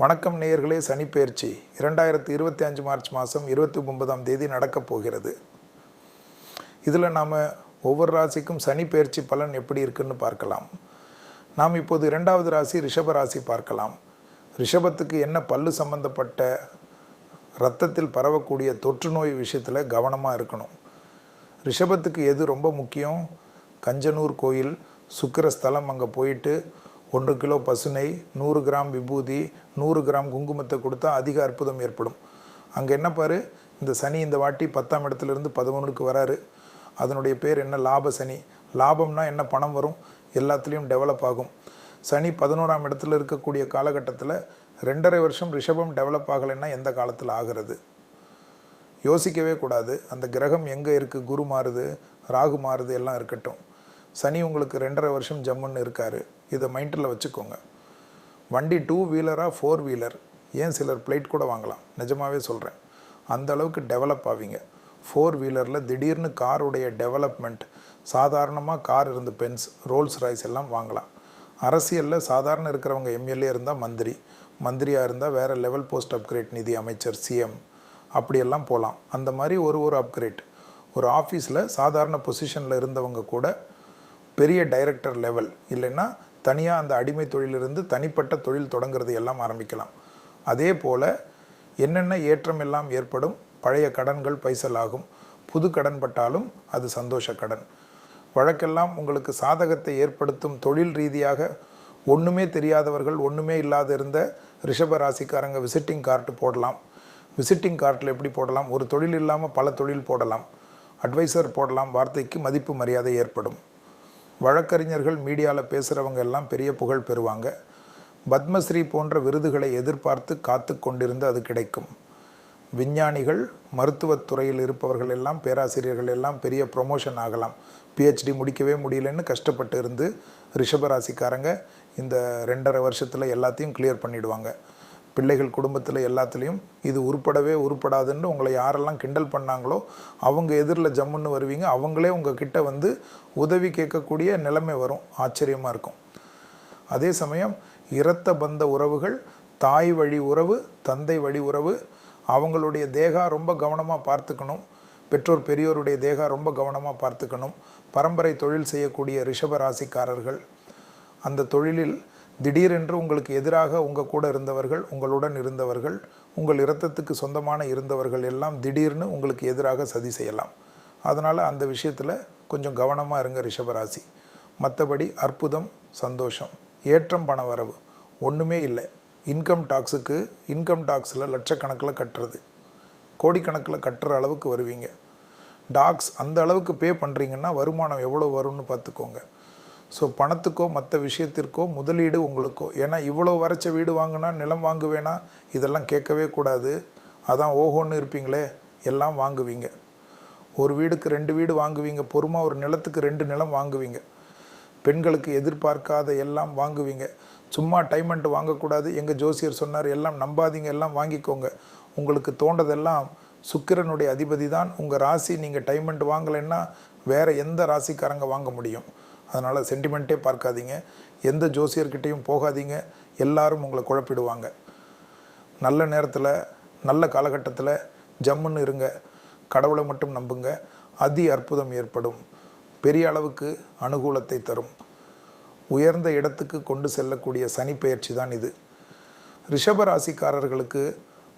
வணக்கம் நேயர்களே சனிப்பெயர்ச்சி இரண்டாயிரத்தி இருபத்தி அஞ்சு மார்ச் மாதம் இருபத்தி ஒன்பதாம் தேதி நடக்கப் போகிறது. இதில் நாம் ஒவ்வொரு ராசிக்கும் சனிப்பெயர்ச்சி பலன் எப்படி இருக்குன்னு பார்க்கலாம். நாம் இப்போது இரண்டாவது ராசி ரிஷப ராசி பார்க்கலாம். ரிஷபத்துக்கு என்ன பல்லு சம்பந்தப்பட்ட ரத்தத்தில் பரவக்கூடிய தொற்று நோய் விஷயத்தில் கவனமாக இருக்கணும். ரிஷபத்துக்கு எது ரொம்ப முக்கியம்? கஞ்சனூர் கோயில் சுக்கிரஸ்தலம் அங்கே போயிட்டு ஒன்று கிலோ பசுனை நூறு கிராம் விபூதி நூறு கிராம் குங்குமத்தை கொடுத்தா அதிக அற்புதம் ஏற்படும். அங்கே என்ன பாரு? இந்த சனி இந்த வாட்டி பத்தாம் இடத்துலேருந்து பதினொன்றுக்கு வராரு. அதனுடைய பேர் என்ன? லாப சனி. லாபம்னா என்ன? பணம் வரும். எல்லாத்துலேயும் டெவலப் ஆகும். சனி பதினோராம் இடத்துல இருக்கக்கூடிய காலகட்டத்தில் ரெண்டரை வருஷம் ரிஷபம் டெவலப் ஆகலைன்னா எந்த காலத்தில் ஆகிறது? யோசிக்கவே கூடாது. அந்த கிரகம் எங்கே இருக்குது குரு மாறுது ராகு மாறுது எல்லாம் இருக்கட்டும். சனி உங்களுக்கு ரெண்டரை வருஷம் ஜம்முன்னு இருக்கார். இதை மைண்டில் வச்சுக்கோங்க. வண்டி டூ வீலராக ஃபோர் வீலர். ஏன் சிலர் பிளைட் கூட வாங்கலாம்? நிஜமாவே சொல்கிறேன் அந்த அளவுக்கு டெவலப் ஆவீங்க. ஃபோர் வீலரில் திடீர்னு காருடைய டெவலப்மெண்ட் சாதாரணமாக கார் இருந்து பென்ஸ் ரோல்ஸ் ராய்ஸ் எல்லாம் வாங்கலாம். அரசியலில் சாதாரண இருக்கிறவங்க எம்எல்ஏ இருந்தால் மந்திரி மந்திரியாக இருந்தால் வேறு லெவல் போஸ்ட் அப்கிரேட் நிதி அமைச்சர் சிஎம் அப்படியெல்லாம் போகலாம் அந்த மாதிரி ஒரு ஒரு அப்கிரேட். ஒரு ஆஃபீஸில் சாதாரண பொசிஷனில் இருந்தவங்க கூட பெரிய டைரக்டர் லெவல் இல்லைன்னா தனியாக அந்த அடிமை தொழிலிருந்து தனிப்பட்ட தொழில் தொடங்கிறது எல்லாம் ஆரம்பிக்கலாம். அதே போல் என்னென்ன ஏற்றம் எல்லாம் ஏற்படும் பழைய கடன்கள் பைசலாகும் புது கடன் பட்டாலும் அது சந்தோஷ கடன். வழக்கெல்லாம் உங்களுக்கு சாதகத்தை ஏற்படுத்தும் தொழில் ரீதியாக ஒன்றுமே தெரியாதவர்கள் ஒன்றுமே இல்லாத இருந்த ரிஷப ராசிக்காரங்க விசிட்டிங் கார்டு போடலாம். விசிட்டிங் கார்டில் எப்படி போடலாம்? ஒரு தொழில் இல்லாமல் பல தொழில் போடலாம். அட்வைசர் போடலாம் வார்த்தைக்கு மதிப்பு மரியாதை ஏற்படும். வழக்கறிஞர்கள் மீடியாவில் பேசுகிறவங்க எல்லாம் பெரிய புகழ் பெறுவாங்க. பத்மஸ்ரீ போன்ற விருதுகளை எதிர்பார்த்து காத்து கொண்டிருந்து அது கிடைக்கும். விஞ்ஞானிகள் மருத்துவத் துறையில் இருப்பவர்கள் எல்லாம் பேராசிரியர்கள் எல்லாம் பெரிய ப்ரொமோஷன் ஆகலாம். பிஹெச்டி முடிக்கவே முடியலன்னு கஷ்டப்பட்டு இருந்து ரிஷபராசிக்காரங்க இந்த ரெண்டரை வருஷத்தில் எல்லாத்தையும் கிளியர் பண்ணிவிடுவாங்க பிள்ளைகள் குடும்பத்தில் எல்லாத்துலேயும் இது உருப்படவே உருப்படாதுன்னு உங்களை யாரெல்லாம் கிண்டல் பண்ணாங்களோ அவங்க எதிரில் ஜம்முன்னு வருவீங்க. அவங்களே உங்கள் கிட்ட வந்து உதவி கேட்கக்கூடிய நிலைமை வரும். ஆச்சரியமாக இருக்கும். அதே சமயம் இரத்த பந்த உறவுகள் தாய் வழி உறவு தந்தை வழி உறவு அவங்களுடைய தேகா ரொம்ப கவனமாக பார்த்துக்கணும். பெற்றோர் பெரியோருடைய தேகா ரொம்ப கவனமாக பார்த்துக்கணும். பரம்பரை தொழில் செய்யக்கூடிய ரிஷப ராசிக்காரர்கள் அந்த தொழிலில் திடீரென்று உங்களுக்கு எதிராக உங்கள் கூட இருந்தவர்கள் உங்களுடன் இருந்தவர்கள் உங்கள் இரத்தத்துக்கு சொந்தமான இருந்தவர்கள் எல்லாம் திடீர்னு உங்களுக்கு எதிராக சதி செய்யலாம். அதனால் அந்த விஷயத்தில் கொஞ்சம் கவனமாக இருங்க ரிஷபராசி. மற்றபடி அற்புதம் சந்தோஷம் ஏற்றம் பண வரவு ஒன்றுமே இல்லை. இன்கம் டாக்ஸுக்கு இன்கம் டாக்ஸில் லட்சக்கணக்கில் கட்டுறது. கோடிக்கணக்கில் கட்டுற அளவுக்கு வருவீங்க. டாக்ஸ் அந்த அளவுக்கு பே பண்ணுறீங்கன்னா வருமானம் எவ்வளோ வரும்னு பார்த்துக்கோங்க. ஸோ பணத்துக்கோ மற்ற விஷயத்திற்கோ முதலீடு உங்களுக்கோ. ஏன்னா இவ்வளோ வரைச்ச வீடு வாங்கினா நிலம் வாங்குவேனா? இதெல்லாம் கேட்கவே கூடாது. அதான் ஓஹோன்னு இருப்பீங்களே? எல்லாம் வாங்குவீங்க. ஒரு வீடுக்கு ரெண்டு வீடு வாங்குவீங்க. பொறுமா ஒரு நிலத்துக்கு ரெண்டு நிலம் வாங்குவீங்க. பெண்களுக்கு எதிர்பார்க்காத எல்லாம் வாங்குவீங்க. சும்மா டைமண்ட் வாங்கக்கூடாது. எங்கள் ஜோசியர் சொன்னார் எல்லாம் நம்பாதீங்க எல்லாம் வாங்கிக்கோங்க. உங்களுக்கு தோண்டதெல்லாம் சுக்கிரனுடைய அதிபதி தான் உங்கள் ராசி நீங்கள் டைமண்ட் வாங்கலைன்னா வேறு எந்த ராசிக்காரங்க வாங்க முடியும்? அதனால் சென்டிமெண்ட்டே பார்க்காதீங்க. எந்த ஜோசியர்கிட்டையும் போகாதீங்க. எல்லாரும் உங்களை குழப்பிடுவாங்க. நல்ல நேரத்தில் நல்ல காலகட்டத்தில் ஜம்முன்னு இருங்க. கடவுளை மட்டும் நம்புங்க. அதி அற்புதம் ஏற்படும். பெரிய அளவுக்கு அனுகூலத்தை தரும். உயர்ந்த இடத்துக்கு கொண்டு செல்லக்கூடிய சனி பயிற்சி தான் இது. ரிஷப ராசிக்காரர்களுக்கு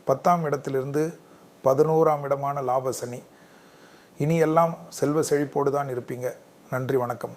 பத்தாம் இடத்திலிருந்து பதினோராம் இடமான லாப சனி. இனி எல்லாம் செல்வ செழிப்போடு தான் இருப்பீங்க. நன்றி வணக்கம்.